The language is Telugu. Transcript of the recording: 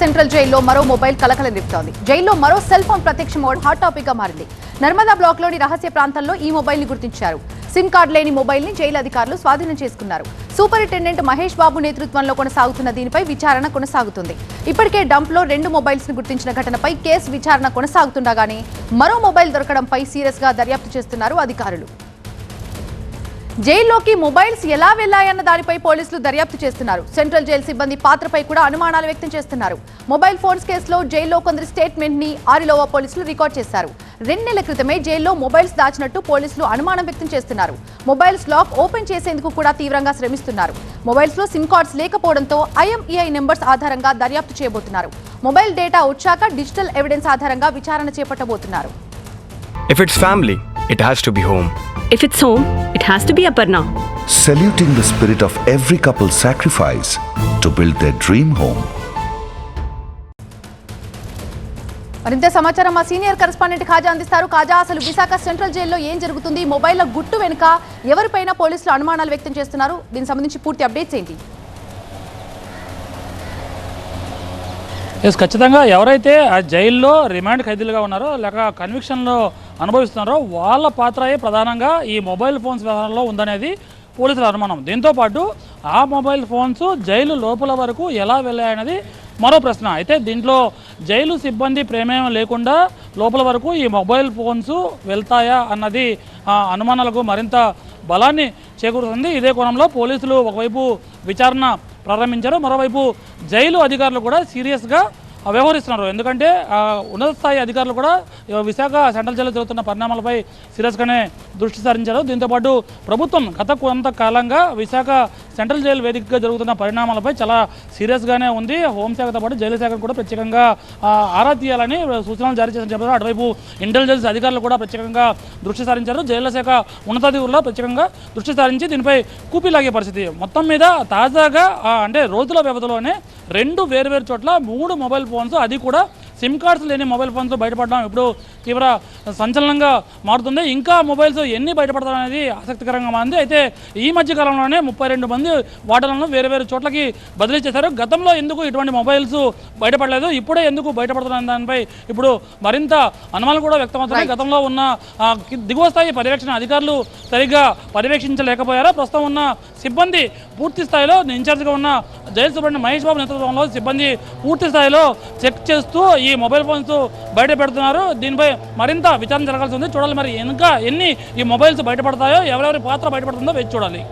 సెంట్రల్ జైల్లో మరో మొబైల్ కలకలం రేపుతోంది జైల్లో మరో సెల్ ఫోన్ ప్రత్యక్ష మోడ్ హాట్ టాపిక్గా మారింది. నర్మదా బ్లాక్లోని రహస్య ప్రాంతంలో ఈ మొబైల్ని గుర్తించారు. సిమ్ కార్డు లేని మొబైల్ని జైలు అధికారులు స్వాధీనం చేసుకున్నారు. సూపరింటెండెంట్ మహేష్ బాబు నేతృత్వంలో కొనసాగుతున్న దీనిపై విచారణ కొనసాగుతుంది. ఇప్పటికే డంప్లో రెండు మొబైల్స్ని గుర్తించిన ఘటనపై కేసు విచారణ కొనసాగుతుండగానే మరో మొబైల్ దొరకడంపై సీరియస్గా దర్యాప్తు చేస్తున్నారు అధికారులు. జైల్లోకి మొబైల్స్ ఎలా వెళ్ళాయన్న దానిపై పోలీసులు దర్యాప్తు చేస్తున్నారు. సెంట్రల్ జైలు సిబ్బంది పాత్రపై కూడా అనుమానాలు వ్యక్తం చేస్తున్నారు. మొబైల్ ఫోన్స్ కేసులో జైల్లో కొందరి స్టేట్మెంట్ని ఆరిలోవా పోలీసులు రికార్డ్ చేశారు. రెండు నెలల క్రితమే జైల్లో మొబైల్స్ దాచినట్టు పోలీసులు అనుమానం వ్యక్తం చేస్తున్నారు. మొబైల్స్ లాక్ ఓపెన్ చేసేందుకు కూడా తీవ్రంగా శ్రమిస్తున్నారు. మొబైల్స్లో సిమ్ కార్డ్స్ లేకపోవడంతో ఐఎంఈఐ నెంబర్స్ ఆధారంగా దర్యాప్తు చేయబోతున్నారు. మొబైల్ డేటా వచ్చాక డిజిటల్ ఎవిడెన్స్ ఆధారంగా విచారణ చేపట్టబోతున్నారు. If it's family, it has to be home. If it's home, it has to be Aparna. saluting the spirit of every couple's sacrifice to build their dream home. మరింత సమాచారం మా సీనియర్ కరెస్పాండెంట్ ఖాజా అందిస్తారు ఖాజా అసలు విశాఖ సెంట్రల్ జైల్లో ఏం జరుగుతుంది మొబైల్లో గుట్టు వెనుక ఎవరిపైన పోలీసులు అనుమానాలు వ్యక్తం చేస్తున్నారు దీనికి సంబంధించి పూర్తి అప్డేట్స్ ఏంటి ఎస్ ఖచ్చితంగా ఎవరైతే ఆ జైల్లో రిమాండ్ ఖైదీలుగా ఉన్నారో లేక కన్విక్షన్లో అనుభవిస్తున్నారో వాళ్ళ పాత్రయే ప్రధానంగా ఈ మొబైల్ ఫోన్స్ వ్యవహారంలో ఉందనేది పోలీసుల అనుమానం. దీంతోపాటు ఆ మొబైల్ ఫోన్స్ జైలు లోపల వరకు ఎలా వెళ్ళాయనేది మరో ప్రశ్న. అయితే దీంట్లో జైలు సిబ్బంది ప్రేమేయం లేకుండా లోపల వరకు ఈ మొబైల్ ఫోన్స్ వెళ్తాయా అన్నది అనుమానాలకు మరింత బలాన్ని చేకూరుతుంది ఇదే కోణంలో పోలీసులు ఒకవైపు విచారణ ప్రారంభించారు మరోవైపు జైలు అధికారులు కూడా సీరియస్గా వ్యవహరిస్తున్నారు. ఎందుకంటే ఉన్నత స్థాయి అధికారులు కూడా విశాఖ సెంట్రల్ జైల్లో జరుగుతున్న పరిణామాలపై సీరియస్గానే దృష్టి సారించారు. దీంతోపాటు ప్రభుత్వం గత కొంతకాలంగా విశాఖ సెంట్రల్ జైలు వేదికగా జరుగుతున్న పరిణామాలపై చాలా సీరియస్గానే ఉంది. హోంశాఖతో పాటు జైలు శాఖను కూడా ప్రత్యేకంగా ఆరా తీయాలని సూచనలు జారీ చేసిన చెప్పారు. అటువైపు ఇంటెలిజెన్స్ అధికారులు కూడా ప్రత్యేకంగా దృష్టి సారించారు. జైళ్ళ శాఖ ఉన్నతాధికారులు ప్రత్యేకంగా దృష్టి సారించి దీనిపై కూపిలాగే పరిస్థితి. మొత్తం మీద తాజాగా అంటే రోజుల వ్యవధిలోనే రెండు వేరువేరు చోట్ల మూడు మొబైల్ ఫోన్స్ అది కూడా సిమ్ కార్డ్స్ లేని మొబైల్ ఫోన్స్ బయటపడడం ఇప్పుడు తీవ్ర సంచలనంగా మారుతుంది. ఇంకా మొబైల్స్ ఎన్ని బయటపడతాం అనేది ఆసక్తికరంగా మారింది. అయితే ఈ మధ్య కాలంలోనే ముప్పై రెండు మంది వాటర్లను వేరే వేరే చోట్లకి బదిలీ చేశారు. గతంలో ఎందుకు ఇటువంటి మొబైల్స్ బయటపడలేదు? ఇప్పుడే ఎందుకు బయటపడుతున్న దానిపై ఇప్పుడు మరింత అనుమానాలు కూడా వ్యక్తమవుతున్నాయి. గతంలో ఉన్న దిగువ స్థాయి పర్యవేక్షణ అధికారులు సరిగ్గా పర్యవేక్షించలేకపోయారా? ప్రస్తుతం ఉన్న సిబ్బంది పూర్తి స్థాయిలో ఇన్ఛార్జ్గా ఉన్న జైలు సూపరింటెండెంట్ మహేష్ బాబు నేతృత్వంలో సిబ్బంది పూర్తి స్థాయిలో చెక్ చేస్తూ ఈ మొబైల్ ఫోన్స్ బయట పెడుతున్నారు. దీనిపై మరింత విచారణ జరగాల్సి ఉంది. చూడాలి మరి ఇంకా ఎన్ని ఈ మొబైల్స్ బయటపడతాయో ఎవరెవరి పాత్ర బయటపడుతుందో వేచి చూడాలి.